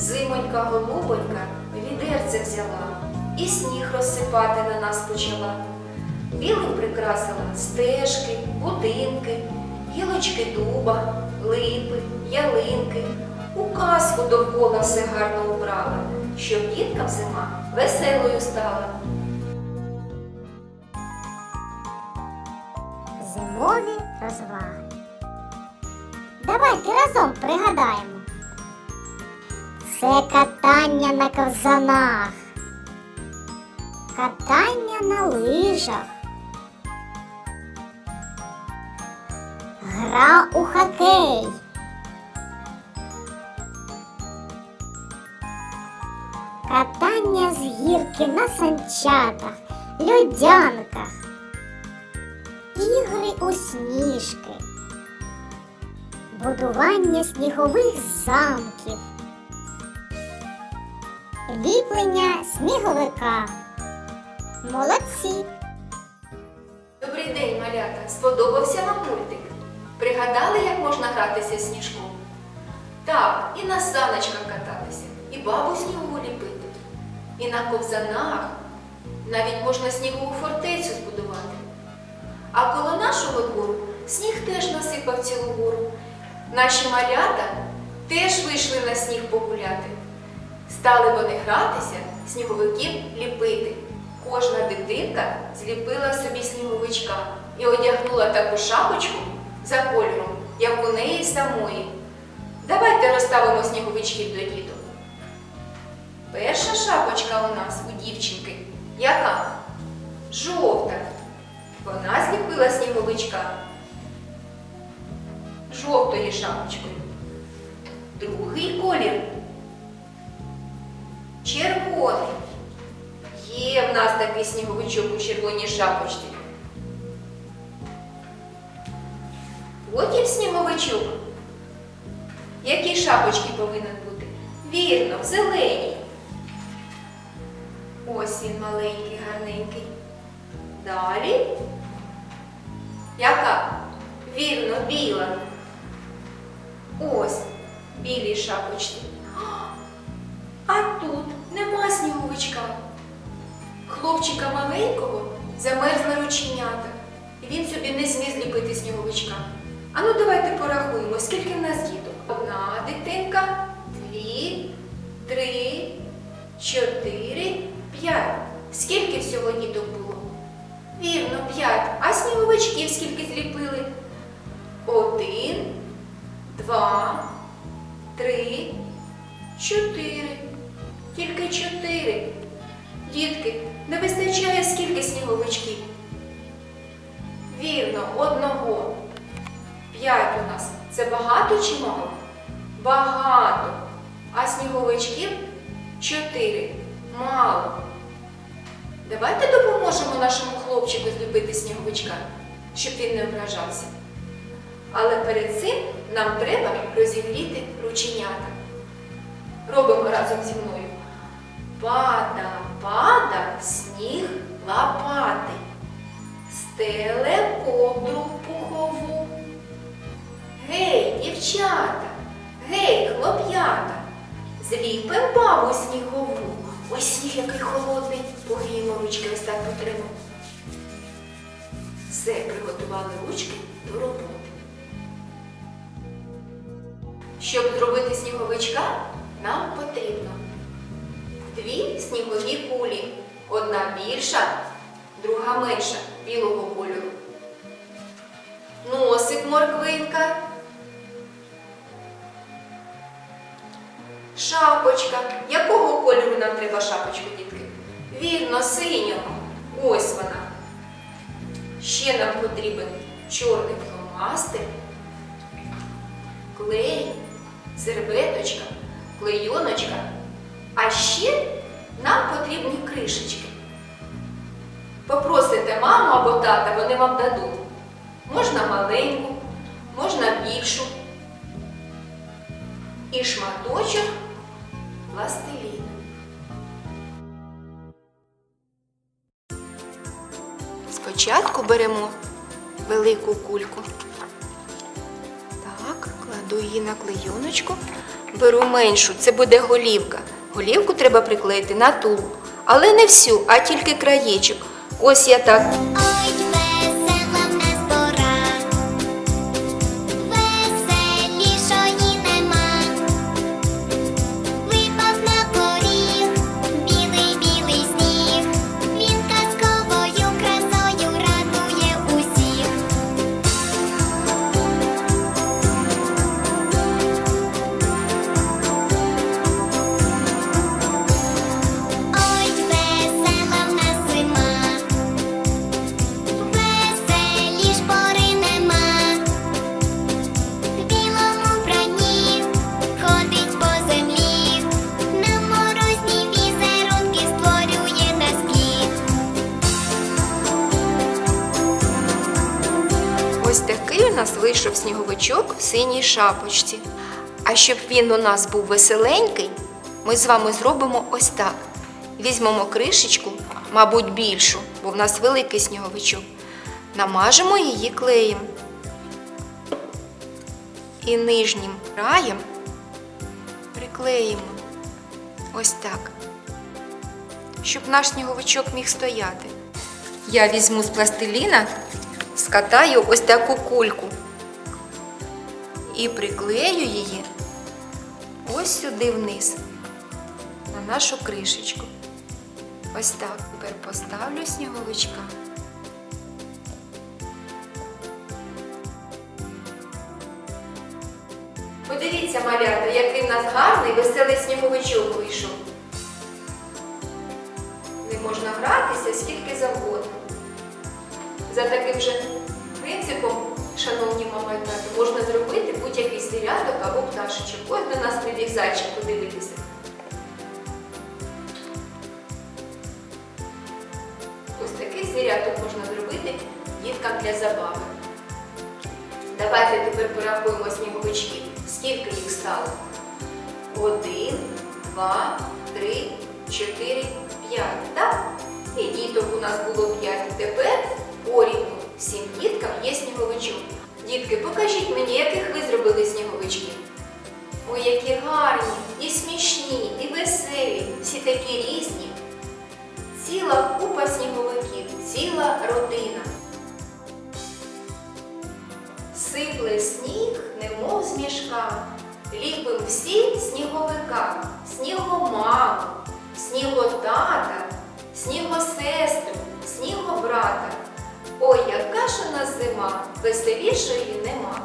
Зимонька голубонька відерце взяла і сніг розсипати на нас почала. Білим прикрасила стежки, будинки, гілочки дуба, липи, ялинки. У казку довкола все гарно убрала, щоб діткам зима веселою стала. Зимові розваги. Давайте разом пригадаємо. Це катання на ковзанах, катання на лижах, гра у хокей. Катання з гірки на санчатах, льодянках, ігри у сніжки, будування снігових замків, ліплення сніговика. Молодці! Добрий день, малята! Сподобався вам мультик? Пригадали, як можна гратися сніжком? Так, і на саночках кататися, і бабу снігову ліпити, і на ковзанах. Навіть можна снігову фортецю збудувати. А коло нашого двору сніг теж насипав цілу гору. Наші малята теж вийшли на сніг погуляти. Стали вони гратися, сніговиків ліпити. Кожна дитинка зліпила собі сніговичка і одягнула таку шапочку за кольором, як у неї самої. Давайте розставимо сніговичків до діду. Перша шапочка у нас у дівчинки. Яка? Жовта. Вона зліпила сніговичка жовтою шапочкою. Другий колір червоний. Є в нас такий сніговичок у червоній шапочці. Потім сніговичок. Які шапочки повинен бути? Вірно, в зеленій. Ось він маленький, гарненький. Далі. Яка? Вірно, біла. Ось білій шапочці. Нема сніговичка. Хлопчика маленького замерзли рученята, і він собі не зміг зліпити сніговичка. А ну давайте порахуємо, скільки в нас діток. Одна дитинка, дві, три, чотири, п'ять. Скільки всього діток було? Вірно, п'ять. А сніговичків скільки зліпили? Один, два, три, чотири. Чотири. Дітки, не вистачає скільки сніговичків? Вірно, одного. П'ять у нас. Це багато чи мало? Багато. А сніговичків чотири. Мало. Давайте допоможемо нашому хлопчику зліпити сніговичка, щоб він не ображався. Але перед цим нам треба розігріти рученята. Робимо разом зі мною. Пада, пада, сніг лопати, стеле ковдру пухову. Гей, дівчата, гей, хлоп'ята, зліпим бабу снігову. Ой, сніг який холодний, погріємо ручки, ось так потримо. Все, приготували ручки до роботи. Щоб зробити сніговичка, нам потрібно дві снігові кулі. Одна більша, друга менша білого кольору. Носик морквинка. Шапочка. Якого кольору нам треба шапочку, дітки? Вірно, синього. Ось вона. Ще нам потрібен чорний фломастер, клей, серветочка, клейоночка. А ще нам потрібні кришечки. Попросите маму або тата, вони вам дадуть. Можна маленьку, можна більшу. І шматочок пластиліну. Спочатку беремо велику кульку. Так, кладу її на клейоночку, Беру меншу, це буде голівка. Голівку треба приклеїти на тулуб. Але не всю, а тільки краєчок. Ось я так вийшов сніговичок в синій шапочці. А щоб він у нас був веселенький, ми з вами зробимо ось так. Візьмемо кришечку, мабуть, більшу, бо в нас великий сніговичок. Намажемо її клеєм. І нижнім краєм приклеїмо ось так, щоб наш сніговичок міг стояти. Я візьму з пластиліна, скатаю ось таку кульку і приклею її ось сюди вниз, на нашу кришечку. Ось так. Тепер поставлю сніговичка. Подивіться, малята, який в нас гарний веселий сніговичок вийшов. Не можна гратися скільки завгодно. За таким же принципом, шановні тато, можна зробити будь-який звіряток або пташечок. Ось до нас прибіг зайчик подивитися. Ось таких звіряток можна зробити діткам для забави. Давайте тепер порахуємо сніговичків. Скільки їх стало? Один, два, три, чотири, п'ять. Так? І діток у нас було п'ять. Тепер порівну всім діткам є сніговичок. Дітки, покажіть мені, яких всі сніговика, снігомаму, сніготата, снігосестру, снігобрата. Ой, яка ж у нас зима, веселішої нема.